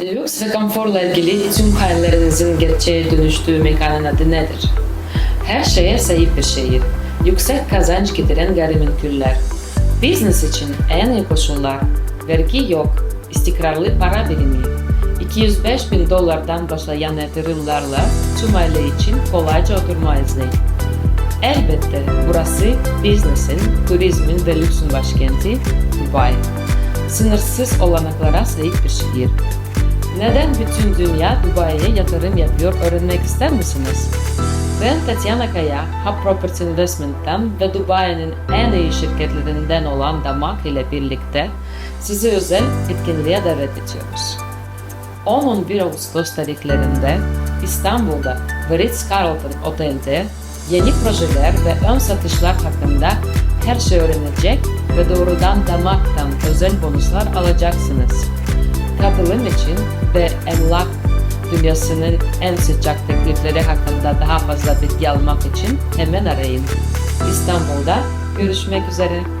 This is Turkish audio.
Lüks ve konforla ilgili tüm hayallerinizin gerçeğe dönüştüğü mekanın adı nedir? Her şeye sahip bir şehir. Yüksek kazanç getiren gayrimenkuller. Business için en iyi koşullar. Vergi yok. istikrarlı para birimi. 205 bin dolardan başlayan yatırımlarla tüm aile için kolayca oturma izni. Elbette burası business'in, turizmin ve lüksün başkenti Dubai. Sınırsız olanaklara sahip bir şehir. Neden bütün dünya Dubai'ye yatırım yapıyor öğrenmek ister misiniz? Ben Tatiana Kaya, Hub Property Investment'ten ve Dubai'nin en iyi şirketlerinden olan Damak ile birlikte sizi özel etkinliğe davet ediyoruz. 10-11 Ağustos tarihlerinde İstanbul'da The Ritz-Carlton Otel'de yeni projeler ve ön satışlar hakkında her şey öğrenecek ve doğrudan damaktan özel bonuslar alacaksınız. Katılım için ve emlak dünyasının en sıcak teklifleri hakkında daha fazla bilgi almak için hemen arayın. İstanbul'da görüşmek üzere.